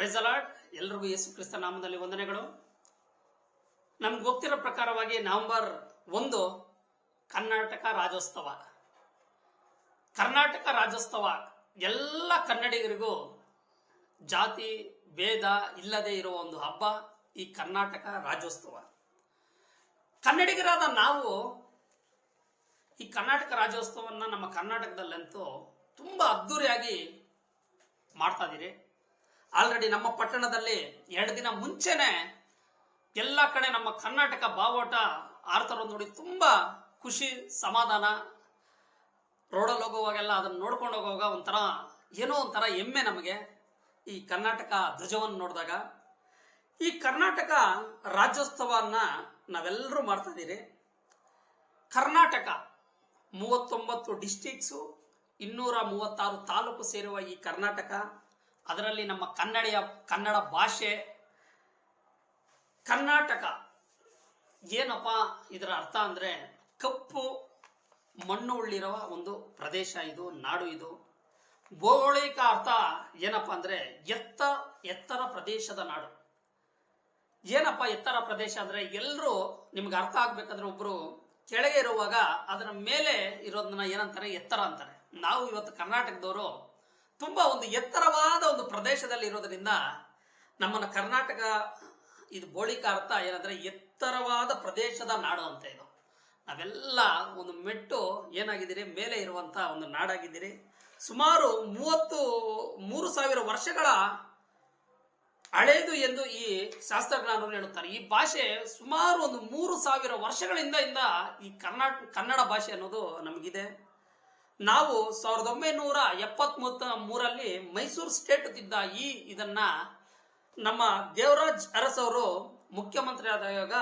Price allot ಎಲ್ರಿಗೂ ಯೇಸು ಕ್ರಿಸ್ತ ನಾಮದಲ್ಲಿ ವಂದನೆಗಳು. ನಮ್ಗೆ ಗೊತ್ತಿರೋ ಪ್ರಕಾರವಾಗಿ ನವೆಂಬರ್ ಒಂದು ಕರ್ನಾಟಕ ರಾಜ್ಯೋತ್ಸವ. ಕರ್ನಾಟಕ ರಾಜ್ಯೋತ್ಸವ, ಎಲ್ಲ ಕನ್ನಡಿಗರಿಗೂ ಜಾತಿ ಭೇದ ಇಲ್ಲದೆ ಇರುವ ಒಂದು ಹಬ್ಬ ಈ ಕರ್ನಾಟಕ ರಾಜ್ಯೋತ್ಸವ. ಕನ್ನಡಿಗರಾದ ನಾವು ಈ ಕರ್ನಾಟಕ ರಾಜ್ಯೋತ್ಸವನ್ನ ನಮ್ಮ ಕರ್ನಾಟಕದಲ್ಲಂತೂ ತುಂಬಾ ಅದ್ದೂರಿಯಾಗಿ ಮಾಡ್ತಾ ಇದೀರಿ. ಆಲ್ರೆಡಿ ನಮ್ಮ ಪಟ್ಟಣದಲ್ಲಿ ಎರಡು ದಿನ ಮುಂಚೆನೆ ಎಲ್ಲ ಕಡೆ ನಮ್ಮ ಕರ್ನಾಟಕ ಬಾವೋಟ ಆರ್ತರು ನೋಡಿ ತುಂಬಾ ಖುಷಿ, ಸಮಾಧಾನ. ರೋಡಲ್ಲಿ ಹೋಗುವಾಗೆಲ್ಲ ಅದನ್ನ ನೋಡ್ಕೊಂಡು ಹೋಗುವಾಗ ಒಂಥರ ಏನೋ ಒಂಥರ ಹೆಮ್ಮೆ ನಮಗೆ ಈ ಕರ್ನಾಟಕ ಧ್ವಜವನ್ನು ನೋಡಿದಾಗ. ಈ ಕರ್ನಾಟಕ ರಾಜ್ಯೋತ್ಸವನ್ನ ನಾವೆಲ್ಲರೂ ಮಾಡ್ತಾ ಇದ್ದೀರಿ. ಕರ್ನಾಟಕ ಮೂವತ್ತೊಂಬತ್ತು ಡಿಸ್ಟಿಕ್ಸು ಇನ್ನೂರ ಮೂವತ್ತಾರು ತಾಲೂಕು ಸೇರುವ ಈ ಕರ್ನಾಟಕ. ಅದರಲ್ಲಿ ನಮ್ಮ ಕನ್ನಡಿಯ, ಕನ್ನಡ ಭಾಷೆ, ಕರ್ನಾಟಕ. ಏನಪ್ಪ ಇದರ ಅರ್ಥ ಅಂದರೆ ಕಪ್ಪು ಮಣ್ಣು ಉಳ್ಳಿರುವ ಒಂದು ಪ್ರದೇಶ ಇದು, ನಾಡು ಇದು. ಭೌಗೋಳಿಕ ಅರ್ಥ ಏನಪ್ಪ ಅಂದರೆ ಎತ್ತ, ಎತ್ತರ ಪ್ರದೇಶದ ನಾಡು. ಏನಪ್ಪ ಎತ್ತರ ಪ್ರದೇಶ ಅಂದರೆ ಎಲ್ಲರೂ ನಿಮ್ಗೆ ಅರ್ಥ ಆಗ್ಬೇಕಂದ್ರೆ ಒಬ್ಬರು ಕೆಳಗೆ ಇರುವಾಗ ಅದರ ಮೇಲೆ ಇರೋದನ್ನ ಏನಂತಾರೆ? ಎತ್ತರ ಅಂತಾರೆ. ನಾವು ಇವತ್ತು ಕರ್ನಾಟಕದವರು ತುಂಬಾ ಒಂದು ಎತ್ತರವಾದ ಒಂದು ಪ್ರದೇಶದಲ್ಲಿ ಇರೋದ್ರಿಂದ ನಮ್ಮನ್ನ ಕರ್ನಾಟಕ, ಇದು ಬೋಳಿಕ ಅರ್ಥ ಏನಂದ್ರೆ ಎತ್ತರವಾದ ಪ್ರದೇಶದ ನಾಡು ಅಂತ ಇದು. ನಾವೆಲ್ಲ ಒಂದು ಮೆಟ್ಟು ಏನಾಗಿದ್ದೀರಿ? ಮೇಲೆ ಇರುವಂತ ಒಂದು ನಾಡಾಗಿದ್ದೀರಿ. ಸುಮಾರು ಮೂವತ್ತು, ಮೂರು ಸಾವಿರ ವರ್ಷಗಳ ಹಳೆಯದು ಎಂದು ಈ ಶಾಸ್ತ್ರಜ್ಞಾನರು ಹೇಳುತ್ತಾರೆ. ಈ ಭಾಷೆ ಸುಮಾರು ಒಂದು ಮೂರು ಸಾವಿರ ವರ್ಷಗಳಿಂದ ಇಂದ ಈ ಕರ್ನಾಟಕ ಕನ್ನಡ ಭಾಷೆ ಅನ್ನೋದು ನಮಗಿದೆ. ನಾವು ಸಾವಿರದ ಒಂಬೈನೂರ ಎಪ್ಪತ್ತ್ ಮೂರಲ್ಲಿ ಮೈಸೂರು ಸ್ಟೇಟ್ ಇದ್ದ ಈ ಇದನ್ನ ನಮ್ಮ ದೇವರಾಜ್ ಅರಸವರು ಮುಖ್ಯಮಂತ್ರಿ ಆದಾಗ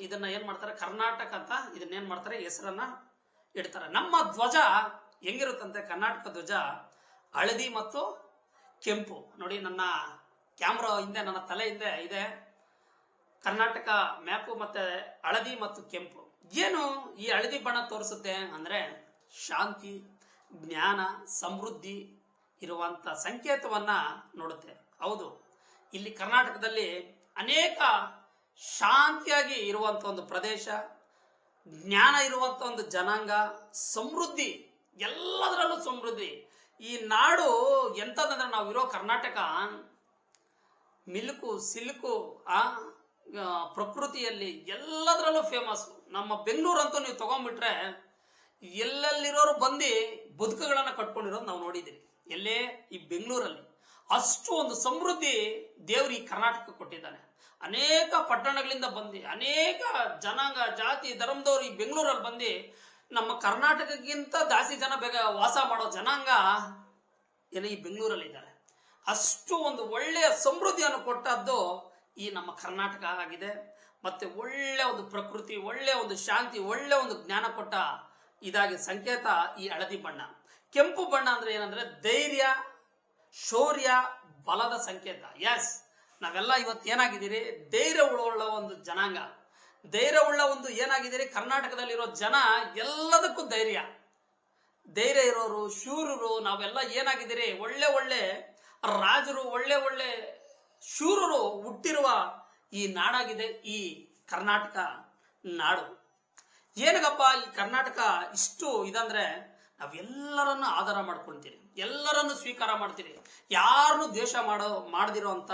ಇದನ್ನ ಏನ್ ಮಾಡ್ತಾರೆ? ಕರ್ನಾಟಕ ಅಂತ ಇದನ್ನ ಏನ್ ಮಾಡ್ತಾರೆ? ಹೆಸರನ್ನ ಇಡ್ತಾರೆ. ನಮ್ಮ ಧ್ವಜ ಹೆಂಗಿರುತ್ತಂತೆ? ಕರ್ನಾಟಕ ಧ್ವಜ ಹಳದಿ ಮತ್ತು ಕೆಂಪು. ನೋಡಿ, ನನ್ನ ಕ್ಯಾಮ್ರಾ ಹಿಂದೆ, ನನ್ನ ತಲೆ ಹಿಂದೆ ಇದೆ. ಕರ್ನಾಟಕ ಮ್ಯಾಪು ಮತ್ತೆ ಹಳದಿ ಮತ್ತು ಕೆಂಪು. ಏನು ಈ ಹಳದಿ ಬಣ್ಣ ತೋರಿಸುತ್ತೆ ಅಂದ್ರೆ ಶಾಂತಿ ಜ್ಞಾನ, ಸಮೃದ್ಧಿ ಇರುವಂತ ಸಂಕೇತವನ್ನ ನೋಡುತ್ತೆ. ಹೌದು. ಇಲ್ಲಿ ಕರ್ನಾಟಕದಲ್ಲಿ ಅನೇಕ ಶಾಂತಿಯಾಗಿ ಇರುವಂತ ಒಂದು ಪ್ರದೇಶ, ಜ್ಞಾನ ಇರುವಂತ ಒಂದು ಜನಾಂಗ, ಸಮೃದ್ಧಿ, ಎಲ್ಲದರಲ್ಲೂ ಸಮೃದ್ಧಿ. ಈ ನಾಡು ಎಂತದಂದ್ರೆ ನಾವು ಇರೋ ಕರ್ನಾಟಕ, ಮಿಲ್ಕು, ಸಿಲ್ಕು, ಆ ಪ್ರಕೃತಿಯಲ್ಲಿ ಎಲ್ಲದರಲ್ಲೂ ಫೇಮಸ್ ನಮ್ಮ ಬೆಂಗಳೂರಂತೂ ನೀವು ತಗೊಂಡ್ಬಿಟ್ರೆ ಎಲ್ಲೆಲ್ಲಿರೋರು ಬಂದು ಬದುಕುಗಳನ್ನ ಕಟ್ಕೊಂಡಿರೋದು ನಾವು ನೋಡಿದ್ದೀವಿ ಎಲ್ಲೇ ಈ ಬೆಂಗಳೂರಲ್ಲಿ ಅಷ್ಟು ಒಂದು ಸಮೃದ್ಧಿ ದೇವ್ರು ಈ ಕರ್ನಾಟಕ ಕೊಟ್ಟಿದ್ದಾನೆ. ಅನೇಕ ಪಟ್ಟಣಗಳಿಂದ ಬಂದು, ಅನೇಕ ಜನಾಂಗ, ಜಾತಿ, ಧರ್ಮದವರು ಈ ಬೆಂಗಳೂರಲ್ಲಿ ಬಂದು ನಮ್ಮ ಕರ್ನಾಟಕಕ್ಕಿಂತ ಜಾಸ್ತಿ ಜನ ಬೇಗ ವಾಸ ಮಾಡೋ ಜನಾಂಗ ಎಲ್ಲ ಈ ಬೆಂಗಳೂರಲ್ಲಿ ಇದ್ದಾರೆ. ಅಷ್ಟು ಒಂದು ಒಳ್ಳೆಯ ಸಮೃದ್ಧಿಯನ್ನು ಕೊಟ್ಟದ್ದು ಈ ನಮ್ಮ ಕರ್ನಾಟಕ ಆಗಿದೆ. ಮತ್ತೆ ಒಳ್ಳೆ ಒಂದು ಪ್ರಕೃತಿ, ಒಳ್ಳೆ ಒಂದು ಶಾಂತಿ, ಒಳ್ಳೆ ಒಂದು ಜ್ಞಾನ ಕೊಟ್ಟ ಇದಾಗಿ ಸಂಕೇತ ಈ ಹಳದಿ ಬಣ್ಣ. ಕೆಂಪು ಬಣ್ಣ ಅಂದ್ರೆ ಏನಂದ್ರೆ ಧೈರ್ಯ, ಶೌರ್ಯ, ಬಲದ ಸಂಕೇತ. ಎಸ್ ನಾವೆಲ್ಲ ಇವತ್ತು ಏನಾಗಿದ್ದೀರಿ? ಧೈರ್ಯ ಉಳ್ಳ ಒಂದು ಜನಾಂಗ. ಧೈರ್ಯ ಉಳ್ಳ ಒಂದು ಏನಾಗಿದ್ದೀರಿ? ಕರ್ನಾಟಕದಲ್ಲಿರೋ ಜನ ಎಲ್ಲದಕ್ಕೂ ಧೈರ್ಯ. ಧೈರ್ಯ ಇರೋರು, ಶೂರರು, ನಾವೆಲ್ಲ ಏನಾಗಿದ್ದೀರಿ? ಒಳ್ಳೆ ಒಳ್ಳೆ ರಾಜರು, ಒಳ್ಳೆ ಒಳ್ಳೆ ಶೂರರು ಹುಟ್ಟಿರುವ ಈ ನಾಡಾಗಿದೆ ಈ ಕರ್ನಾಟಕ ನಾಡು. ಏನಗಪ್ಪ ಇಲ್ಲಿ ಕರ್ನಾಟಕ ಇಷ್ಟು ಇದಂದ್ರೆ ನಾವೆಲ್ಲರನ್ನು ಆಧಾರ ಮಾಡ್ಕೊಳ್ತೀರಿ ಎಲ್ಲರನ್ನು ಸ್ವೀಕಾರ ಮಾಡ್ತೀರಿ, ಯಾರನ್ನು ದ್ವೇಷ ಮಾಡೋ, ಮಾಡದಿರೋ ಅಂತ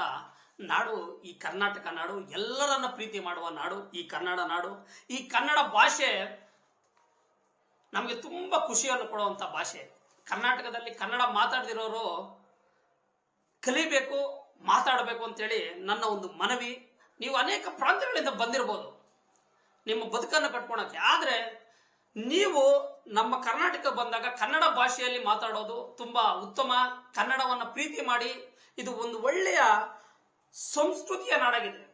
ನಾಡು, ಈ ಕರ್ನಾಟಕ ನಾಡು, ಎಲ್ಲರನ್ನ ಪ್ರೀತಿ ಮಾಡುವ ನಾಡು, ಈ ಕನ್ನಡ ನಾಡು, ಈ ಕನ್ನಡ ಭಾಷೆ ನಮಗೆ ತುಂಬಾ ಖುಷಿಯನ್ನು ಕೊಡುವಂತ ಭಾಷೆ. ಕರ್ನಾಟಕದಲ್ಲಿ ಕನ್ನಡ ಮಾತಾಡ್ದಿರೋರು ಕಲಿಬೇಕು, ಮಾತಾಡಬೇಕು ಅಂತೇಳಿ ನನ್ನ ಒಂದು ಮನವಿ. ನೀವು ಅನೇಕ ಪ್ರಾಂತ್ಯಗಳಿಂದ ಬಂದಿರಬಹುದು ನಿಮ್ಮ ಬದುಕನ್ನು ಕಟ್ಕೊಳಕ್ಕೆ. ಆದ್ರೆ ನೀವು ನಮ್ಮ ಕರ್ನಾಟಕ ಬಂದಾಗ ಕನ್ನಡ ಭಾಷೆಯಲ್ಲಿ ಮಾತಾಡೋದು ತುಂಬಾ ಉತ್ತಮ. ಕನ್ನಡವನ್ನ ಪ್ರೀತಿ ಮಾಡಿ, ಇದು ಒಂದು ಒಳ್ಳೆಯ ಸಂಸ್ಕೃತಿಯ ನಾಡಾಗಿದೆ.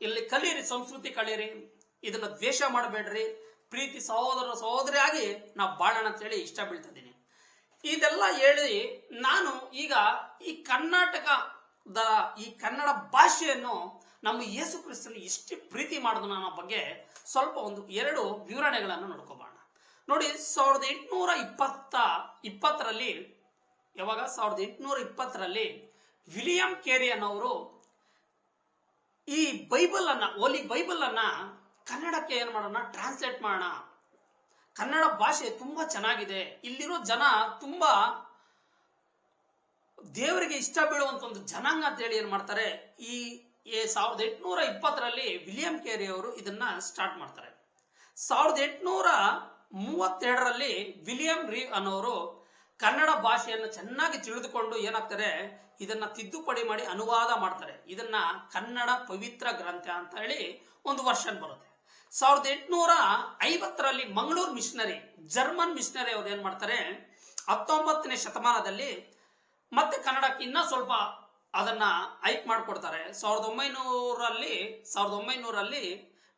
ಇಲ್ಲಿ ಕಲಿಯಿರಿ ಸಂಸ್ಕೃತಿ ಕಲಿಯಿರಿ ಇದನ್ನ ದ್ವೇಷ ಮಾಡಬೇಡ್ರಿ. ಪ್ರೀತಿ ಸಹೋದರ ಸಹೋದರಿಯಾಗಿ ನಾವು ಬಾಳೋಣ ಅಂತೇಳಿ ಇಷ್ಟ ಬೀಳ್ತಿದ್ದೀನಿ ಇದೆಲ್ಲ ಹೇಳಿ ನಾನು ಈಗ ಈ ಕರ್ನಾಟಕದ ಈ ಕನ್ನಡ ಭಾಷೆಯನ್ನು ನಮ್ಮ ಯೇಸು ಕ್ರಿಸ್ತನು ಎಷ್ಟು ಪ್ರೀತಿ ಮಾಡಿದ ಅನ್ನೋ ಬಗ್ಗೆ ಸ್ವಲ್ಪ ಒಂದು ಎರಡು ವಿವರಣೆಗಳನ್ನು ನೋಡ್ಕೋಬೋಣ. ನೋಡಿ, ಸಾವಿರದ ಎಂಟುನೂರ ಇಪ್ಪತ್ತ, ಇಪ್ಪತ್ತರಲ್ಲಿ, ಯಾವಾಗ? ಸಾವಿರದ ಎಂಟುನೂರ ಇಪ್ಪತ್ತರಲ್ಲಿ ವಿಲಿಯಂ ಕೇರಿ ಅನ್ನೋರು ಈ ಬೈಬಲ್ ಅನ್ನ ಓಲಿ ಬೈಬಲ್ ಅನ್ನ ಕನ್ನಡಕ್ಕೆ ಏನು ಮಾಡೋಣ? ಟ್ರಾನ್ಸ್ಲೇಟ್ ಮಾಡೋಣ. ಕನ್ನಡ ಭಾಷೆ ತುಂಬಾ ಚೆನ್ನಾಗಿದೆ. ಇಲ್ಲಿರೋ ಜನ ತುಂಬಾ ದೇವರಿಗೆ ಇಷ್ಟ ಬೀಳುವಂತ ಒಂದು ಜನಾಂಗ ಅಂತ ಹೇಳಿ ಏನ್ ಮಾಡ್ತಾರೆ? ಈ ಈ ಸಾವಿರದ ಎಂಟುನೂರ ಇಪ್ಪತ್ತರಲ್ಲಿ ವಿಲಿಯಂ ಕೇರಿ ಅವರು ಇದನ್ನ ಸ್ಟಾರ್ಟ್ ಮಾಡ್ತಾರೆ. ಸಾವಿರದ ಎಂಟುನೂರ ಮೂವತ್ತೆರಡರಲ್ಲಿ ವಿಲಿಯಂ ರೀ ಅನ್ನೋರು ಕನ್ನಡ ಭಾಷೆಯನ್ನು ಚೆನ್ನಾಗಿ ತಿಳಿದುಕೊಂಡು ಏನಾಗ್ತಾರೆ, ಇದನ್ನ ತಿದ್ದುಪಡಿ ಮಾಡಿ ಅನುವಾದ ಮಾಡ್ತಾರೆ. ಇದನ್ನ ಕನ್ನಡ ಪವಿತ್ರ ಗ್ರಂಥ ಅಂತ ಹೇಳಿ ಒಂದು ವರ್ಷನ್ ಬರುತ್ತೆ. ಸಾವಿರದ ಎಂಟುನೂರ ಐವತ್ತರಲ್ಲಿ ಮಂಗಳೂರು ಮಿಷನರಿ, ಜರ್ಮನ್ ಮಿಷನರಿ ಅವ್ರು ಏನ್ ಮಾಡ್ತಾರೆ, ಹತ್ತೊಂಬತ್ತನೇ ಶತಮಾನದಲ್ಲಿ ಮತ್ತೆ ಕನ್ನಡಕ್ಕೆ ಇನ್ನ ಸ್ವಲ್ಪ ಅದನ್ನ ಐಕ್ ಮಾಡಿಕೊಡ್ತಾರೆ. ಸಾವಿರದ ಒಂಬೈನೂರಲ್ಲಿ ಸಾವಿರದ ಒಂಬೈನೂರಲ್ಲಿ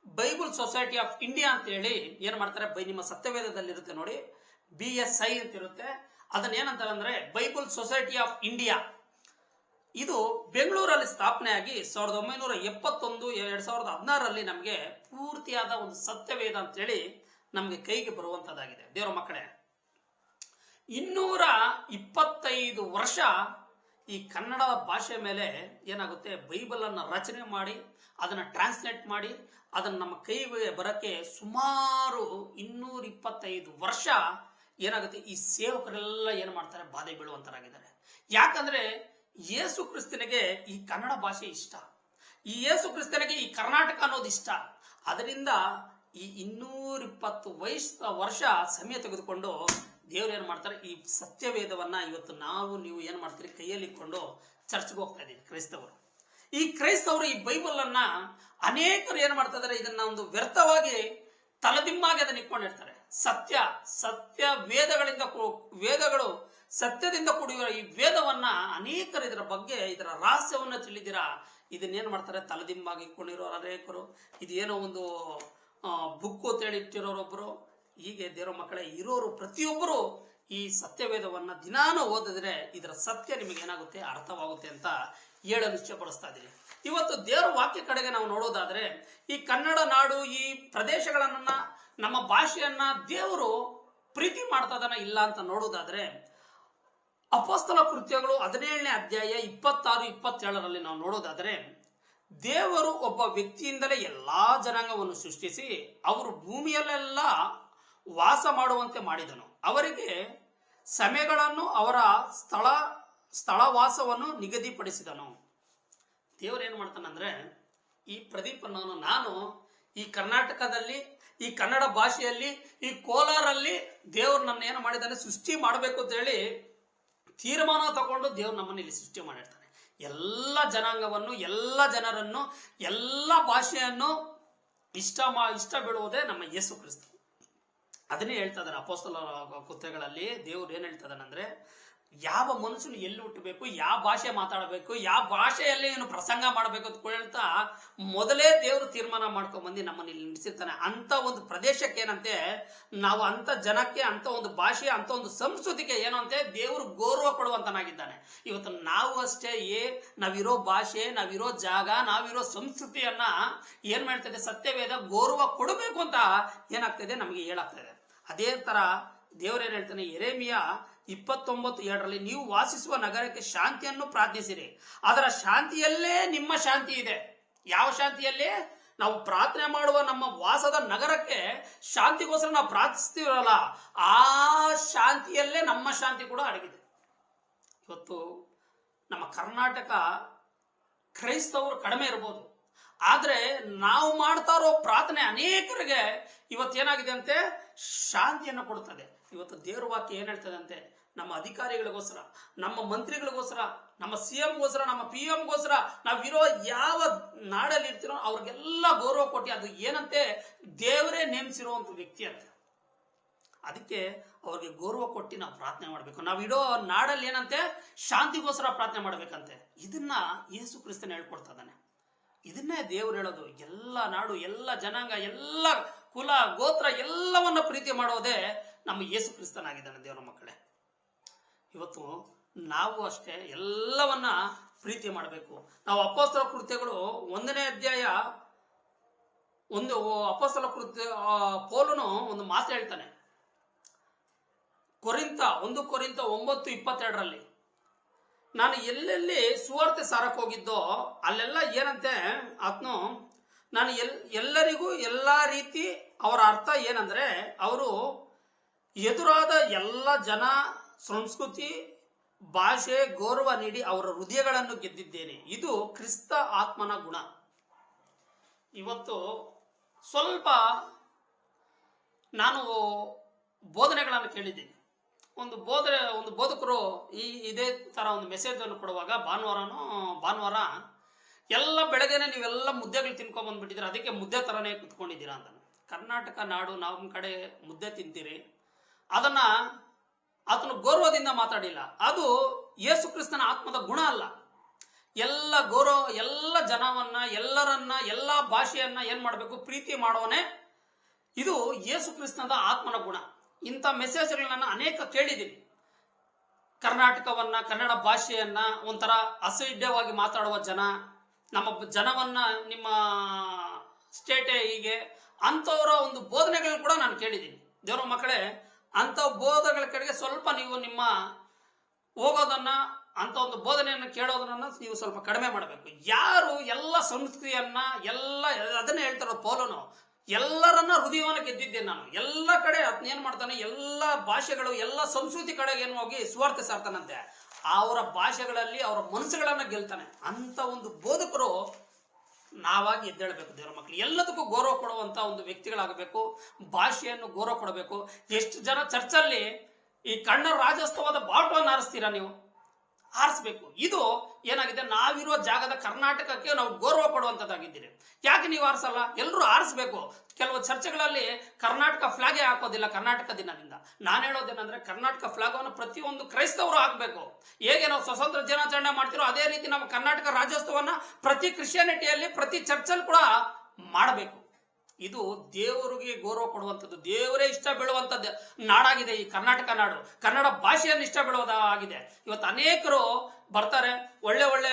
ಬೈಬಲ್ ಸೊಸೈಟಿ ಆಫ್ ಇಂಡಿಯಾ ಅಂತ ಹೇಳಿ ಏನ್ ಮಾಡ್ತಾರೆ? ಬೈ ನಿಮ್ಮ ಸತ್ಯವೇದದಲ್ಲಿ ಇರುತ್ತೆ ನೋಡಿ. ಬಿ ಎಸ್ ಐ ಅಂತ ಇರುತ್ತೆ ಅದನ್ನ ಏನಂತಾರೆ ಅಂದ್ರೆ ಬೈಬಲ್ ಸೊಸೈಟಿ ಆಫ್ ಇಂಡಿಯಾ. ಇದು ಬೆಂಗಳೂರಲ್ಲಿ ಸ್ಥಾಪನೆಯಾಗಿ ಸಾವಿರದ ಒಂಬೈನೂರ ಎಪ್ಪತ್ತೊಂದು, ಎರಡ್ ಸಾವಿರದ ಹದಿನಾರರಲ್ಲಿ ನಮಗೆ ಪೂರ್ತಿಯಾದ ಒಂದು ಸತ್ಯವೇದ ಅಂತ ಹೇಳಿ ನಮಗೆ ಕೈಗೆ ಬರುವಂತದ್ದಾಗಿದೆ. ದೇವರ ಮಕ್ಕಳೇ, ಇನ್ನೂರ ಇಪ್ಪತ್ತೈದು ವರ್ಷ ಈ ಕನ್ನಡ ಭಾಷೆ ಮೇಲೆ ಏನಾಗುತ್ತೆ ಬೈಬಲನ್ನು ರಚನೆ ಮಾಡಿ, ಅದನ್ನ ಟ್ರಾನ್ಸ್ಲೇಟ್ ಮಾಡಿ, ಅದನ್ನ ನಮ್ಮ ಕೈಗೆ ಬರೋಕ್ಕೆ ಸುಮಾರು ಇನ್ನೂರ ಇಪ್ಪತ್ತೈದು ವರ್ಷ ಏನಾಗುತ್ತೆ ಈ ಸೇವಕರೆಲ್ಲ ಏನು ಮಾಡ್ತಾರೆ? ಬಾಧೆ ಬೀಳುವಂತರಾಗಿದ್ದಾರೆ. ಯಾಕಂದ್ರೆ ಯೇಸು ಕ್ರಿಸ್ತನಿಗೆ ಈ ಕನ್ನಡ ಭಾಷೆ ಇಷ್ಟ. ಈ ಯೇಸು ಕ್ರಿಸ್ತನಿಗೆ ಈ ಕರ್ನಾಟಕ ಅನ್ನೋದು ಇಷ್ಟ. ಅದರಿಂದ ಈ ಇನ್ನೂರಿಪ್ಪತ್ತು ವಯಸ್ಸ ವರ್ಷ ಸಮಯ ತೆಗೆದುಕೊಂಡು ದೇವ್ರು ಏನು ಮಾಡ್ತಾರೆ? ಈ ಸತ್ಯವೇದವನ್ನ ಇವತ್ತು ನಾವು ನೀವು ಏನು ಮಾಡ್ತೀರಿ? ಕೈಯಲ್ಲಿ ಇಟ್ಕೊಂಡು ಚರ್ಚ್ಗೆ ಹೋಗ್ತಾ ಇದ್ದೀವಿ ಕ್ರೈಸ್ತವರು. ಈ ಕ್ರೈಸ್ತವರು ಈ ಬೈಬಲ್ ಅನ್ನ ಅನೇಕರು ಏನ್ ಮಾಡ್ತಾ ಇದನ್ನ ಒಂದು ವ್ಯರ್ಥವಾಗಿ ತಲದಿಮ್ಮಾಗಿ ಅದನ್ನ ಇಟ್ಕೊಂಡಿರ್ತಾರೆ. ಸತ್ಯ ಸತ್ಯ ವೇದಗಳಿಂದ ವೇದಗಳು ಸತ್ಯದಿಂದ ಕೂಡಿರುವ ಈ ವೇದವನ್ನ ಅನೇಕರು ಇದರ ಬಗ್ಗೆ, ಇದರ ರಹಸ್ಯವನ್ನ ತಿಳಿದಿರ? ಇದನ್ನೇನ್ ಮಾಡ್ತಾರೆ? ತಲದಿಂಬಾಗಿ ಇಟ್ಕೊಂಡಿರೋ ಅನೇಕರು. ಇದೇನೋ ಒಂದು ಬುಕ್ ಅಂತ ಹೇಳಿ ಇಟ್ಟಿರೋರೊಬ್ರು ಹೀಗೆ ದೇವರ ಮಕ್ಕಳೇ ಇರೋರು ಪ್ರತಿಯೊಬ್ಬರು ಈ ಸತ್ಯವೇದವನ್ನ ದಿನಾನು ಓದಿದ್ರೆ ಇದರ ಸತ್ಯ ನಿಮಗೆ ಏನಾಗುತ್ತೆ ಅರ್ಥವಾಗುತ್ತೆ ಅಂತ ಹೇಳಲು ಇಷ್ಟಪಡಿಸ್ತಾ ಇದ್ದೀನಿ. ಇವತ್ತು ದೇವರ ವಾಕ್ಯ ಕಡೆಗೆ ನಾವು ನೋಡೋದಾದ್ರೆ ಈ ಕನ್ನಡ ನಾಡು, ಈ ಪ್ರದೇಶಗಳನ್ನ, ನಮ್ಮ ಭಾಷೆಯನ್ನ ದೇವರು ಪ್ರೀತಿ ಮಾಡ್ತಾ ಇಲ್ಲ ಅಂತ ನೋಡೋದಾದ್ರೆ ಅಪಸ್ತಲ ಕೃತ್ಯಗಳು ಹದಿನೇಳನೇ ಅಧ್ಯಾಯ ಇಪ್ಪತ್ತಾರು, ಇಪ್ಪತ್ತೇಳರಲ್ಲಿ ನಾವು ನೋಡೋದಾದ್ರೆ ದೇವರು ಒಬ್ಬ ವ್ಯಕ್ತಿಯಿಂದಲೇ ಎಲ್ಲಾ ಜನಾಂಗವನ್ನು ಸೃಷ್ಟಿಸಿ ಅವರು ಭೂಮಿಯಲ್ಲೆಲ್ಲ ವಾಸ ಮಾಡುವಂತೆ ಮಾಡಿದನು. ಅವರಿಗೆ ಸಮಯಗಳನ್ನು ಅವರ ಸ್ಥಳ, ಸ್ಥಳವಾಸವನ್ನು ನಿಗದಿಪಡಿಸಿದನು. ದೇವರು ಏನು ಮಾಡ್ತಾನಂದ್ರೆ, ಈ ಪ್ರದೀಪನನ್ನು ನಾನು ಈ ಕರ್ನಾಟಕದಲ್ಲಿ, ಈ ಕನ್ನಡ ಭಾಷೆಯಲ್ಲಿ, ಈ ಕೋಲಾರಲ್ಲಿ ದೇವರು ನನ್ನ ಏನು ಮಾಡಿದ್ದಾನೆ, ಸೃಷ್ಟಿ ಮಾಡಬೇಕು ಅಂತ ಹೇಳಿ ತೀರ್ಮಾನ ತಗೊಂಡು ದೇವರು ನಮ್ಮನ್ನು ಇಲ್ಲಿ ಸೃಷ್ಟಿ ಮಾಡಿರ್ತಾನೆ. ಎಲ್ಲ ಜನಾಂಗವನ್ನು, ಎಲ್ಲ ಜನರನ್ನು, ಎಲ್ಲ ಭಾಷೆಯನ್ನು ಇಷ್ಟ ಮಾ, ಇಷ್ಟ ಬೀಳುವುದೇ ನಮ್ಮ ಯೇಸು ಕ್ರಿಸ್ತ. ಅದನ್ನೇ ಹೇಳ್ತಾ ಇದ್ದಾನೆ ಅಪೋಸ್ತಲ ಕೃತ್ಯಗಳಲ್ಲಿ. ದೇವ್ರು ಏನ್ ಹೇಳ್ತಾ ಇದ್ದಾನಂದ್ರೆ ಯಾವ ಮನುಷ್ಯನು ಎಲ್ಲಿ ಹುಟ್ಟಬೇಕು, ಯಾವ ಭಾಷೆ ಮಾತಾಡಬೇಕು, ಯಾವ ಭಾಷೆಯಲ್ಲಿ ಏನು ಪ್ರಸಂಗ ಮಾಡಬೇಕು ಅಂತ ಹೇಳ್ತಾ ಮೊದಲೇ ದೇವರು ತೀರ್ಮಾನ ಮಾಡ್ಕೊಂಡ್ ಬಂದು ನಮ್ಮನ್ನ ಇಲ್ಲಿ ನಿಲ್ಲಿಸಿರ್ತಾನೆ ಅಂತ ಒಂದು ಪ್ರದೇಶಕ್ಕೆ ಏನಂತೆ, ನಾವು ಅಂತ ಜನಕ್ಕೆ, ಅಂತ ಒಂದು ಭಾಷೆ, ಅಂತ ಒಂದು ಸಂಸ್ಕೃತಿಗೆ ಏನು ಅಂತೆ, ದೇವರು ಗೌರವ ಕೊಡುವಂತನಾಗಿದ್ದಾನೆ. ಇವತ್ತು ನಾವು ಅಷ್ಟೇ ಏ, ನಾವಿರೋ ಭಾಷೆ, ನಾವಿರೋ ಜಾಗ, ನಾವಿರೋ ಸಂಸ್ಕೃತಿಯನ್ನ ಏನ್ ಮಾಡ್ತದೆ ಸತ್ಯವೇದ ಗೌರವ ಕೊಡಬೇಕು ಅಂತ ಏನಾಗ್ತದೆ ನಮಗೆ ಹೇಳಾಗ್ತದೆ ಅದೇ ತರ ದೇವರೇನು ಹೇಳ್ತಾನೆ ಎರೇಮಿಯ ಇಪ್ಪತ್ತೊಂಬತ್ತು ಎರಡರಲ್ಲಿ ನೀವು ವಾಸಿಸುವ ನಗರಕ್ಕೆ ಶಾಂತಿಯನ್ನು ಪ್ರಾರ್ಥಿಸಿರಿ. ಅದರ ಶಾಂತಿಯಲ್ಲೇ ನಿಮ್ಮ ಶಾಂತಿ ಇದೆ. ಯಾವ ಶಾಂತಿಯಲ್ಲಿ? ನಾವು ಪ್ರಾರ್ಥನೆ ಮಾಡುವ ನಮ್ಮ ವಾಸದ ನಗರಕ್ಕೆ ಶಾಂತಿಗೋಸ್ಕರ ನಾವು ಪ್ರಾರ್ಥಿಸ್ತೀವಲ್ಲ, ಆ ಶಾಂತಿಯಲ್ಲೇ ನಮ್ಮ ಶಾಂತಿ ಕೂಡ ಅಡಗಿದೆ. ಇವತ್ತು ನಮ್ಮ ಕರ್ನಾಟಕ ಕ್ರೈಸ್ತವರು ಕಡಿಮೆ ಇರ್ಬೋದು. ಆದ್ರೆ ನಾವು ಮಾಡ್ತಾ ಇರೋ ಪ್ರಾರ್ಥನೆ ಅನೇಕರಿಗೆ ಇವತ್ತೇನಾಗಿದೆ ಅಂತೆ? ಶಾಂತಿಯನ್ನು ಕೊಡ್ತದೆ ಇವತ್ತು ದೇವ್ರ ವಾಕ್ಯ ಏನ್ ಹೇಳ್ತದೆ ಅಂತೆ? ನಮ್ಮ ಅಧಿಕಾರಿಗಳಿಗೋಸ್ಕರ, ನಮ್ಮ ಮಂತ್ರಿಗಳಿಗೋಸ್ಕರ, ನಮ್ಮ ಸಿ ಎಂಗೋಸ್ಕರ ನಮ್ಮ ಪಿ ಎಂಗೋಸ್ಕರ ನಾವಿರೋ ಯಾವ ನಾಡಲ್ಲಿ ಇರ್ತಿರೋ ಅವ್ರಿಗೆಲ್ಲ ಗೌರವ ಕೊಟ್ಟು ಅದು ಏನಂತೆ? ದೇವರೇ ನೇಮಿಸಿರುವಂತ ವ್ಯಕ್ತಿ ಅಂತ. ಅದಕ್ಕೆ ಅವ್ರಿಗೆ ಗೌರವ ಕೊಟ್ಟು ನಾವು ಪ್ರಾರ್ಥನೆ ಮಾಡಬೇಕು. ನಾವು ಇಡೋ ನಾಡಲ್ಲಿ ಏನಂತೆ? ಶಾಂತಿಗೋಸ್ಕರ ಪ್ರಾರ್ಥನೆ ಮಾಡ್ಬೇಕಂತೆ. ಇದನ್ನ ಯೇಸು ಕ್ರಿಸ್ತನ್ ಹೇಳ್ಕೊಡ್ತಾ ಇದ್ದಾನೆ. ಇದನ್ನೇ ದೇವ್ರು ಹೇಳೋದು. ಎಲ್ಲ ನಾಡು, ಎಲ್ಲ ಜನಾಂಗ, ಎಲ್ಲ ಕುಲ, ಗೋತ್ರ, ಎಲ್ಲವನ್ನ ಪ್ರೀತಿ ಮಾಡೋದೇ ನಮ್ಮ ಯೇಸು ಕ್ರಿಸ್ತನಾಗಿದ್ದಾನೆ ದೇವರ ಮಕ್ಕಳೇ. ಇವತ್ತು ನಾವು ಅಷ್ಟೇ ಎಲ್ಲವನ್ನ ಪ್ರೀತಿ ಮಾಡಬೇಕು. ನಾವು ಅಪೋಸ್ತಲ ಕೃತ್ಯಗಳು ಒಂದನೇ ಅಧ್ಯಾಯ ಒಂದು ಅಪೋಸ್ತಲ ಕೃತ್ಯ ಪೋಲುನು ಒಂದು ಮಾತು ಹೇಳ್ತಾನೆ. ಕೊರಿಂತ, ಒಂದು ಕೊರಿಂತ ಒಂಬತ್ತು ಇಪ್ಪತ್ತೆರಡರಲ್ಲಿ. ನಾನು ಎಲ್ಲೆಲ್ಲಿ ಸುವಾರ್ತೆ ಸಾರಕ್ಕೆ ಹೋಗಿದ್ದೋ, ಅಲ್ಲೆಲ್ಲ ಏನಂತೆ ಆತನು ನಾನು ಎಲ್, ಎಲ್ಲರಿಗೂ ಎಲ್ಲ ರೀತಿ ಅವರ ಅರ್ಥ ಏನಂದ್ರೆ, ಅವರು ಎದುರಾದ ಎಲ್ಲ ಜನ ಸಂಸ್ಕೃತಿ, ಭಾಷೆ, ಗೌರವ ನೀಡಿ ಅವರ ಹೃದಯಗಳನ್ನು ಗೆದ್ದಿದ್ದೇನೆ. ಇದು ಕ್ರಿಸ್ತ ಆತ್ಮನ ಗುಣ. ಇವತ್ತು ಸ್ವಲ್ಪ ನಾನು ಬೋಧನೆಗಳನ್ನು ಕೇಳಿದ್ದೀನಿ. ಒಂದು ಬೋಧನೆ ಒಂದು ಬೋಧಕರು ಈ, ಇದೇ ತರ ಒಂದು ಮೆಸೇಜ್ ಅನ್ನು ಕೊಡುವಾಗ ಭಾನುವಾರನೂ, ಭಾನುವಾರ ಎಲ್ಲ ಬೆಳಗ್ಗೆನೆ ನೀವೆಲ್ಲ ಮುದ್ದೆಗಳು ತಿನ್ಕೊಂಡ್ ಬಂದ್ಬಿಟ್ಟಿದ್ರೆ ಅದಕ್ಕೆ ಮುದ್ದೆ ತರನೇ ಕುತ್ಕೊಂಡಿದ್ದೀರಾ ಅಂತ ಕರ್ನಾಟಕ ನಾಡು ನಮ್ಮ ಕಡೆ ಮುದ್ದೆ ತಿಂತೀರಿ. ಅದನ್ನ ಆತನು ಗೌರವದಿಂದ ಮಾತಾಡಿಲ್ಲ. ಅದು ಯೇಸು ಕ್ರಿಸ್ತನ ಆತ್ಮದ ಗುಣ ಅಲ್ಲ. ಎಲ್ಲ ಗೌರವ, ಎಲ್ಲ ಜನವನ್ನ, ಎಲ್ಲರನ್ನ, ಎಲ್ಲ ಭಾಷೆಯನ್ನ ಏನ್ ಮಾಡಬೇಕು, ಪ್ರೀತಿ ಮಾಡೋನೆ ಇದು ಯೇಸು ಕ್ರಿಸ್ತನದ ಆತ್ಮನ ಗುಣ. ಇಂಥ ಮೆಸೇಜ್ಗಳನ್ನ ಅನೇಕ ಕೇಳಿದ್ದೀನಿ. ಕರ್ನಾಟಕವನ್ನ, ಕನ್ನಡ ಭಾಷೆಯನ್ನ ಒಂಥರ ಅಸಹ್ಯವಾಗಿ ಮಾತಾಡುವ ಜನ, ನಮ್ಮ ಜನವನ್ನ ನಿಮ್ಮ ಸ್ಟೇಟೇ ಹೀಗೆ ಅಂಥವರ ಒಂದು ಬೋಧನೆಗಳನ್ನ ಕೂಡ ನಾನು ಕೇಳಿದ್ದೀನಿ. ದೇವರ ಮಕ್ಕಳೇ, ಅಂಥ ಬೋಧಗಳ ಕಡೆಗೆ ಸ್ವಲ್ಪ ನೀವು ನಿಮ್ಮ ಹೋಗೋದನ್ನ ಅಂತ ಒಂದು ಬೋಧನೆಯನ್ನು ಕೇಳೋದನ್ನ ನೀವು ಸ್ವಲ್ಪ ಕಡಿಮೆ ಮಾಡಬೇಕು. ಯಾರು ಎಲ್ಲ ಸಂಸ್ಕೃತಿಯನ್ನ, ಎಲ್ಲ ಅದನ್ನೇ ಹೇಳ್ತಾರೋ ಪೌಲನು ಎಲ್ಲರನ್ನ ಹೃದಯವನ್ನು ಗೆದ್ದಿದ್ದೆ ನಾನು. ಎಲ್ಲ ಕಡೆ ಏನ್ ಮಾಡ್ತಾನೆ, ಎಲ್ಲ ಭಾಷೆಗಳು, ಎಲ್ಲ ಸಂಸ್ಕೃತಿ ಕಡೆಗೆ ಏನು ಹೋಗಿ ಸ್ವಾರ್ಥ ಸಾರ್ತಾನಂತೆ. ಅವರ ಭಾಷೆಗಳಲ್ಲಿ ಅವರ ಮನಸ್ಸುಗಳನ್ನ ಗೆಲ್ತಾನೆ. ಅಂತ ಒಂದು ಬೋಧಕರು ನಾವಾಗಿ ಎದ್ದೇಳಬೇಕು ದೇವರ ಮಕ್ಕಳು ಎಲ್ಲದಕ್ಕೂ ಗೌರವ ಕೊಡುವಂತ ಒಂದು ವ್ಯಕ್ತಿಗಳಾಗಬೇಕು, ಭಾಷೆಯನ್ನು ಗೌರವ ಕೊಡಬೇಕು. ಎಷ್ಟು ಜನ ಚರ್ಚಲ್ಲಿ ಈ ಕಣ್ಣ ರಾಜ್ಯೋತ್ಸವದ ಬಾಟವನ್ನು ಆರಿಸ್ತೀರಾ ನೀವು? ಆರಿಸ್ಬೇಕು ಇದು ಏನಾಗಿದೆ? ನಾವಿರೋ ಜಾಗದ ಕರ್ನಾಟಕಕ್ಕೆ ನಾವು ಗೌರವ ಕೊಡುವಂತದ್ದಾಗಿದ್ದೀರಿ ಯಾಕೆ ನೀವು ಆರಿಸಲ್ಲ ಎಲ್ಲರೂ ಆರಿಸ್ಬೇಕು ಕೆಲವು ಚರ್ಚೆಗಳಲ್ಲಿ ಕರ್ನಾಟಕ ಫ್ಲಾಗೇ ಹಾಕೋದಿಲ್ಲ ಕರ್ನಾಟಕ ದಿನದಿಂದ. ನಾನು ಹೇಳೋದೇನಂದ್ರೆ ಕರ್ನಾಟಕ ಫ್ಲಾಗವನ್ನು ಪ್ರತಿಯೊಂದು ಕ್ರೈಸ್ತವರು ಹಾಕಬೇಕು. ಹೇಗೆ ನಾವು ಸ್ವತಂತ್ರ ದಿನಾಚರಣೆ ಮಾಡ್ತಿರೋ ಅದೇ ರೀತಿ ನಮ್ಮ ಕರ್ನಾಟಕ ರಾಜ್ಯೋತ್ಸವನ ಪ್ರತಿ ಕ್ರಿಶ್ಚಿಯಾನಿಟಿಯಲ್ಲಿ ಪ್ರತಿ ಚರ್ಚಲ್ಲಿ ಕೂಡ ಮಾಡಬೇಕು. ಇದು ದೇವರಿಗೆ ಗೌರವ ಕೊಡುವಂಥದ್ದು. ದೇವರೇ ಇಷ್ಟ ಬೀಳುವಂಥದ್ದು. ನಾಡಾಗಿದೆ ಈ ಕರ್ನಾಟಕ ನಾಡು. ಕನ್ನಡ ಭಾಷೆಯನ್ನು ಇಷ್ಟ ಬೀಳುವುದಾಗಿದೆ. ಇವತ್ತು ಅನೇಕರು ಬರ್ತಾರೆ. ಒಳ್ಳೆ ಒಳ್ಳೆ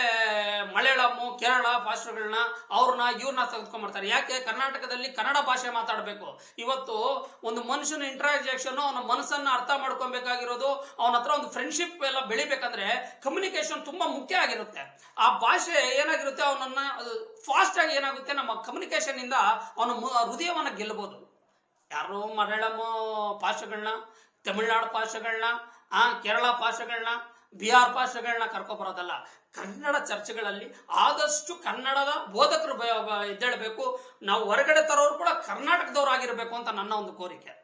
ಮಲಯಾಳಮ್ಮು ಕೇರಳ ಭಾಷೆಗಳನ್ನ ಅವ್ರನ್ನ, ಇವ್ರನ್ನ ತೆಗೆದುಕೊಂಡ್ಬರ್ತಾರೆ ಯಾಕೆ? ಕರ್ನಾಟಕದಲ್ಲಿ ಕನ್ನಡ ಭಾಷೆ ಮಾತಾಡಬೇಕು. ಇವತ್ತು ಒಂದು ಮನುಷ್ಯನ ಇಂಟ್ರಾಜೆಕ್ಷನ್ ಅವನ ಮನಸ್ಸನ್ನ ಅರ್ಥ ಮಾಡ್ಕೊಬೇಕಾಗಿರೋದು, ಅವನ ಹತ್ರ ಒಂದು ಫ್ರೆಂಡ್ಶಿಪ್ ಎಲ್ಲ ಬೆಳಿಬೇಕಂದ್ರೆ ಕಮ್ಯುನಿಕೇಶನ್ ತುಂಬಾ ಮುಖ್ಯ ಆಗಿರುತ್ತೆ. ಆ ಭಾಷೆ ಏನಾಗಿರುತ್ತೆ? ಅವನನ್ನ ಫಾಸ್ಟ್ ಆಗಿ ಏನಾಗುತ್ತೆ? ನಮ್ಮ ಕಮ್ಯುನಿಕೇಶನ್ ಇಂದ ಅವನ ಹೃದಯವನ್ನ ಗೆಲ್ಲಬಹುದು ಯಾರೋ ಮಲಯಾಳಂ ಭಾಷೆಗಳನ್ನ ತಮಿಳ್ನಾಡು ಭಾಷೆಗಳನ್ನ ಆ ಕೇರಳ ಭಾಷೆಗಳನ್ನ ಬಿಹಾರ್ ಕರ್ಕೊ ಬರೋದಲ್ಲ. ಕನ್ನಡ ಚರ್ಚೆಗಳಲ್ಲಿ ಆದಷ್ಟು ಕನ್ನಡದ ಬೋಧಕರು ಬ- ಬ- ಎದ್ದೇಳಬೇಕು. ನಾವು ಹೊರಗಡೆ ತರೋರು ಕೂಡ ಕರ್ನಾಟಕದವ್ರು ಆಗಿರ್ಬೇಕು ಅಂತ ನನ್ನ ಒಂದು ಕೋರಿಕೆ.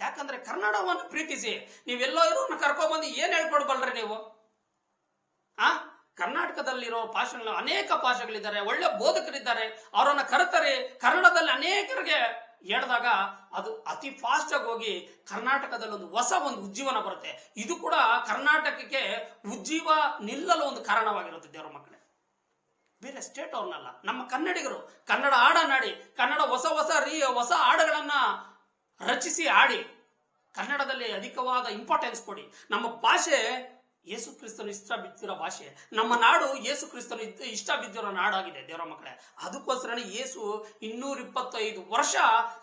ಯಾಕಂದ್ರೆ ಕನ್ನಡವನ್ನು ಪ್ರೀತಿಸಿ, ನೀವೆಲ್ಲೋ ಇರೋರ್ನ ಕರ್ಕೊಬಂದು ಏನ್ ಹೇಳ್ಕೊಡ್ಬಲ್ರಿ ನೀವು? ಆ? ಕರ್ನಾಟಕದಲ್ಲಿರೋ ಭಾಷೆಗಳು ಅನೇಕ ಭಾಷೆಗಳಿದ್ದಾರೆ. ಒಳ್ಳೆ ಬೋಧಕರಿದ್ದಾರೆ. ಅವರನ್ನ ಕರೆತರೆ. ಕನ್ನಡದಲ್ಲಿ ಅನೇಕರಿಗೆ ಹೇಳಿದಾಗ ಅದು ಅತಿ ಫಾಸ್ಟ್ ಆಗಿ ಹೋಗಿ ಕರ್ನಾಟಕದಲ್ಲಿ ಒಂದು ಹೊಸ ಒಂದು ಉಜ್ಜೀವನ ಬರುತ್ತೆ. ಇದು ಕೂಡ ಕರ್ನಾಟಕಕ್ಕೆ ಉಜ್ಜೀವ ನಿಲ್ಲಲು ಒಂದು ಕಾರಣವಾಗಿರುತ್ತೆ ದೇವರ ಮಕ್ಕಳೇ. ಬೇರೆ ಸ್ಟೇಟ್ ಅವ್ರನ್ನಲ್ಲ, ನಮ್ಮ ಕನ್ನಡಿಗರು ಕನ್ನಡ ಹಾಡನ್ನಾಡಿ, ಕನ್ನಡ ಹೊಸ ಹೊಸ ರೀ, ಹೊಸ ಹಾಡುಗಳನ್ನ ರಚಿಸಿ ಆಡಿ ಕನ್ನಡದಲ್ಲಿ ಅಧಿಕವಾದ ಇಂಪಾರ್ಟೆನ್ಸ್ ಕೊಡಿ. ನಮ್ಮ ಭಾಷೆ ಯೇಸು ಕ್ರಿಸ್ತನು ಇಷ್ಟ ಬಿದ್ದಿರೋ ಭಾಷೆ. ನಮ್ಮ ನಾಡು ಯೇಸು ಕ್ರಿಸ್ತನು ಇಷ್ಟ ಬಿದ್ದಿರೋ ನಾಡಾಗಿದೆ ದೇವರ ಮಕ್ಕಳೇ. ಅದಕ್ಕೋಸ್ಕರನೇ ಯೇಸು ಇನ್ನೂರ ಇಪ್ಪತ್ತೈದು ವರ್ಷ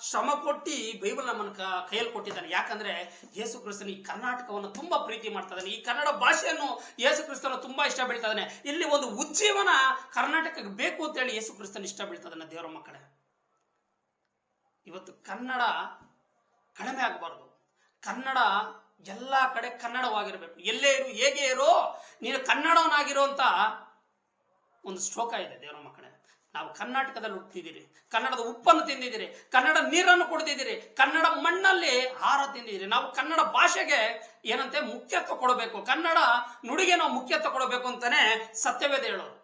ಶ್ರಮ ಕೊಟ್ಟು ಬೈಬಲ್ ನಮ್ಮನ್ನು ಕೈಯಲ್ಲಿ ಕೊಟ್ಟಿದ್ದಾನೆ. ಯಾಕಂದ್ರೆ ಯೇಸು ಕ್ರಿಸ್ತನು ಈ ಕರ್ನಾಟಕವನ್ನು ತುಂಬಾ ಪ್ರೀತಿ ಮಾಡ್ತಾ ಈ ಕನ್ನಡ ಭಾಷೆಯನ್ನು ಯೇಸು ಕ್ರಿಸ್ತನು ತುಂಬಾ ಇಷ್ಟ ಬೀಳ್ತಾ ಇಲ್ಲಿ ಒಂದು ಉಜ್ಜೀವನ ಕರ್ನಾಟಕಕ್ಕೆ ಬೇಕು ಅಂತ ಹೇಳಿ ಯೇಸು ಕ್ರಿಸ್ತನು ಇಷ್ಟ ಬೀಳ್ತಾ ದೇವರ ಮಕ್ಕಳೇ. ಇವತ್ತು ಕನ್ನಡ ಕಡಿಮೆ ಆಗಬಾರ್ದು. ಕನ್ನಡ ಎಲ್ಲ ಕಡೆ ಕನ್ನಡವಾಗಿರಬೇಕು. ಎಲ್ಲೇ ಇರು, ಹೇಗೆ ಇರೋ, ನೀನು ಕನ್ನಡವನಾಗಿರೋ ಅಂತ ಒಂದು ಶ್ಲೋಕ ಇದೆ ದೇವರ ಮಕ್ಕಳೇ. ನಾವು ಕರ್ನಾಟಕದಲ್ಲಿ ಹುಟ್ಟಿದ್ದೀರಿ ಕನ್ನಡದ ಉಪ್ಪನ್ನು ತಿಂದಿದ್ದೀರಿ ಕನ್ನಡ ನೀರನ್ನು ಕುಡಿದಿದ್ದೀರಿ ಕನ್ನಡ ಮಣ್ಣಲ್ಲಿ ಆಹಾರ ತಿಂದಿದ್ದೀರಿ ನಾವು ಕನ್ನಡ ಭಾಷೆಗೆ ಏನಂತೆ ಮುಖ್ಯತ್ವ ಕೊಡಬೇಕು? ಕನ್ನಡ ನುಡಿಗೆ ನಾವು ಮುಖ್ಯತ್ವ ಕೊಡಬೇಕು ಅಂತಾನೆ ಸತ್ಯವೇದ ಹೇಳೋದು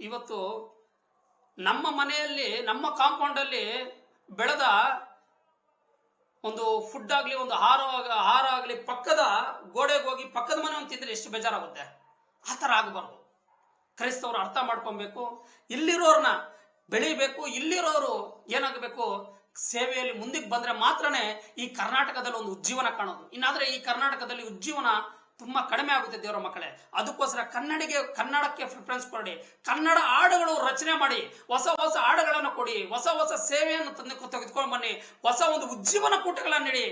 ಇವತ್ತು ನಮ್ಮ ಮನೆಯಲ್ಲಿ, ನಮ್ಮ ಕಾಂಪೌಂಡಲ್ಲಿ ಬೆಳೆದ ಒಂದು ಫುಡ್ ಆಗಲಿ, ಒಂದು ಆಹಾರ ಆಹಾರ ಆಗ್ಲಿ, ಪಕ್ಕದ ಗೋಡೆಗೆ ಹೋಗಿ ಪಕ್ಕದ ಮನೆ ಒಂದು ತಿಂದ್ರೆ ಎಷ್ಟು ಬೇಜಾರಾಗುತ್ತೆ? ಆ ಥರ ಆಗಬಾರ್ದು. ಕ್ರೈಸ್ತವರು ಅರ್ಥ ಮಾಡ್ಕೊಬೇಕು. ಇಲ್ಲಿರೋರ್ನ ಬೆಳಿಬೇಕು, ಇಲ್ಲಿರೋರು ಏನಾಗಬೇಕು? ಸೇವೆಯಲ್ಲಿ ಮುಂದಕ್ಕೆ ಬಂದ್ರೆ ಮಾತ್ರನೇ ಈ ಕರ್ನಾಟಕದಲ್ಲಿ ಒಂದು ಉಜ್ಜೀವನ ಕಾಣೋದು. ಇನ್ನಾದ್ರೆ ಈ ಕರ್ನಾಟಕದಲ್ಲಿ ಉಜ್ಜೀವನ ತುಂಬಾ ಕಡಿಮೆ ಆಗುತ್ತೆ ದೇವರ ಮಕ್ಕಳೇ. ಅದಕ್ಕೋಸ್ಕರ ಕನ್ನಡಿಗೆ, ಕನ್ನಡಕ್ಕೆ ಪ್ರಿಫರೆನ್ಸ್ ಕೊಡಿ. ಕನ್ನಡ ಹಾಡುಗಳು ರಚನೆ ಮಾಡಿ, ಹೊಸ ಹೊಸ ಹಾಡುಗಳನ್ನು ಕೊಡಿ, ಹೊಸ ಹೊಸ ಸೇವೆಯನ್ನು ತಂದು ತೆಗೆದುಕೊಂಡು ಬನ್ನಿ, ಹೊಸ ಒಂದು ಉಜ್ಜೀವನ ಕೂಟಗಳನ್ನು ನೀಡಿ.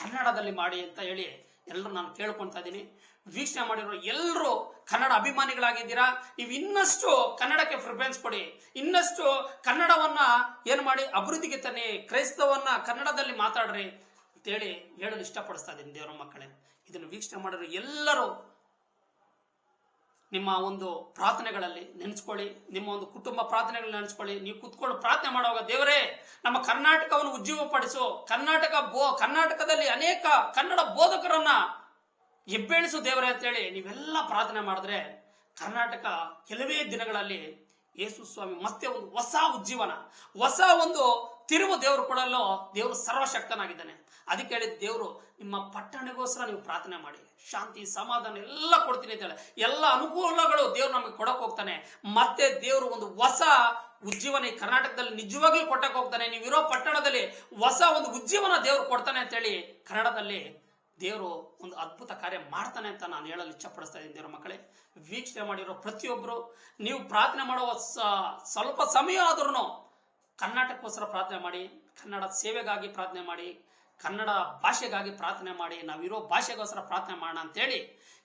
ಕನ್ನಡದಲ್ಲಿ ಮಾಡಿ ಅಂತ ಹೇಳಿ ಎಲ್ಲರೂ ನಾನು ಕೇಳ್ಕೊತಾ ಇದ್ದೀನಿ. ವೀಕ್ಷಣೆ ಮಾಡಿರೋ ಎಲ್ಲರೂ ಕನ್ನಡ ಅಭಿಮಾನಿಗಳಾಗಿದ್ದೀರಾ? ನೀವು ಇನ್ನಷ್ಟು ಕನ್ನಡಕ್ಕೆ ಪ್ರಿಫರೆನ್ಸ್ ಕೊಡಿ. ಇನ್ನಷ್ಟು ಕನ್ನಡವನ್ನ ಏನು ಮಾಡಿ, ಅಭಿವೃದ್ಧಿಗೆ ತನ್ನಿ. ಕ್ರೈಸ್ತವನ್ನ ಕನ್ನಡದಲ್ಲಿ ಮಾತಾಡ್ರಿ ಅಂತೇಳಿ ಹೇಳಲು ಇಷ್ಟಪಡಿಸ್ತಾ ಇದ್ದೀನಿ ದೇವರ ಮಕ್ಕಳೇ. ಇದನ್ನು ವೀಕ್ಷಣೆ ಮಾಡಿರೋ ಎಲ್ಲರೂ ನಿಮ್ಮ ಒಂದು ಪ್ರಾರ್ಥನೆಗಳಲ್ಲಿ ನೆನೆಸ್ಕೊಳ್ಳಿ, ನಿಮ್ಮ ಒಂದು ಕುಟುಂಬ ಪ್ರಾರ್ಥನೆಗಳನ್ನ ನೆನೆಸ್ಕೊಳ್ಳಿ. ನೀವು ಕುತ್ಕೊಂಡು ಪ್ರಾರ್ಥನೆ ಮಾಡುವಾಗ, ದೇವರೇ, ನಮ್ಮ ಕರ್ನಾಟಕವನ್ನು ಉಜ್ಜೀವಪಡಿಸು. ಕರ್ನಾಟಕ ಬೋ, ಕರ್ನಾಟಕದಲ್ಲಿ ಅನೇಕ ಕನ್ನಡ ಬೋಧಕರನ್ನ ಎಬ್ಬೇಳಿಸು ದೇವರೇ ಅಂತೇಳಿ ನೀವೆಲ್ಲ ಪ್ರಾರ್ಥನೆ ಮಾಡಿದ್ರೆ ಕರ್ನಾಟಕ ಕೆಲವೇ ದಿನಗಳಲ್ಲಿ ಯೇಸು ಸ್ವಾಮಿ, ಮತ್ತೆ ಒಂದು ಹೊಸ ಉಜ್ಜೀವನ, ಹೊಸ ಒಂದು ತಿರುವು ದೇವರು ಕೊಡಲು ದೇವರು ಸರ್ವಶಕ್ತನಾಗಿದ್ದಾನೆ. ಅದಕ್ಕೆ ಹೇಳಿದ ದೇವರು, ನಿಮ್ಮ ಪಟ್ಟಣಗೋಸ್ಕರ ನೀವು ಪ್ರಾರ್ಥನೆ ಮಾಡಿ. ಶಾಂತಿ, ಸಮಾಧಾನ ಎಲ್ಲ ಕೊಡ್ತೀನಿ ಅಂತ ಹೇಳಿ. ಎಲ್ಲ ಅನುಕೂಲಗಳು ದೇವ್ರು ನಮಗೆ ಕೊಡಕ್ ಹೋಗ್ತಾನೆ. ಮತ್ತೆ ದೇವರು ಒಂದು ಹೊಸ ಉಜ್ಜೀವನ ಈ ಕರ್ನಾಟಕದಲ್ಲಿ ನಿಜವಾಗ್ಲೂ ಕೊಟ್ಟಕ್ಕೆ ಹೋಗ್ತಾನೆ. ನೀವಿರೋ ಪಟ್ಟಣದಲ್ಲಿ ಹೊಸ ಒಂದು ಉಜ್ಜೀವನ ದೇವ್ರು ಕೊಡ್ತಾನೆ ಅಂತೇಳಿ ಕನ್ನಡದಲ್ಲಿ ದೇವರು ಒಂದು ಅದ್ಭುತ ಕಾರ್ಯ ಮಾಡ್ತಾನೆ ಅಂತ ನಾನು ಹೇಳಲು ಇಚ್ಛಪಡಿಸ್ತಾ ಇದ್ದೀನಿ ದೇವರ ಮಕ್ಕಳೇ. ವೀಕ್ಷಣೆ ಮಾಡಿರೋ ಪ್ರತಿಯೊಬ್ಬರು ನೀವು ಪ್ರಾರ್ಥನೆ ಮಾಡುವ ಸ್ವಲ್ಪ ಸಮಯ ಆದ್ರೂ ಕರ್ನಾಟಕಕ್ಕೋಸ್ಕರ ಪ್ರಾರ್ಥನೆ ಮಾಡಿ, ಕನ್ನಡ ಸೇವೆಗಾಗಿ ಪ್ರಾರ್ಥನೆ ಮಾಡಿ, ಕನ್ನಡ ಭಾಷೆಗಾಗಿ ಪ್ರಾರ್ಥನೆ ಮಾಡಿ, ನಾವಿರೋ ಭಾಷೆಗೋಸ್ಕರ ಪ್ರಾರ್ಥನೆ ಮಾಡೋಣ ಅಂತೇಳಿ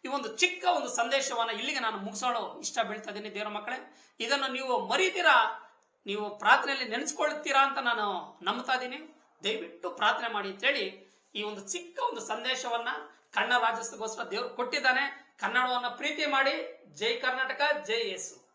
ಈ ಒಂದು ಚಿಕ್ಕ ಒಂದು ಸಂದೇಶವನ್ನು ಇಲ್ಲಿಗೆ ನಾನು ಮುಗಿಸೋಳು ಇಷ್ಟ ಬೀಳ್ತಾ ಇದ್ದೀನಿ ದೇವರ ಮಕ್ಕಳೇ. ಇದನ್ನು ನೀವು ಮರೀತೀರಾ? ನೀವು ಪ್ರಾರ್ಥನೆಯಲ್ಲಿ ನೆನೆಸ್ಕೊಳ್ತೀರಾ ಅಂತ ನಾನು ನಂಬ್ತಾ ಇದ್ದೀನಿ. ದಯವಿಟ್ಟು ಪ್ರಾರ್ಥನೆ ಮಾಡಿ ಅಂತೇಳಿ ಈ ಒಂದು ಚಿಕ್ಕ ಒಂದು ಸಂದೇಶವನ್ನ ಕನ್ನಡ ರಾಜ್ಯೋತ್ಸವಗೋಸ್ಕರ ದೇವರು ಕೊಟ್ಟಿದ್ದಾನೆ. ಕನ್ನಡವನ್ನ ಪ್ರೀತಿ ಮಾಡಿ ಜೈ ಕರ್ನಾಟಕ, ಜೈ ಯೇಸು.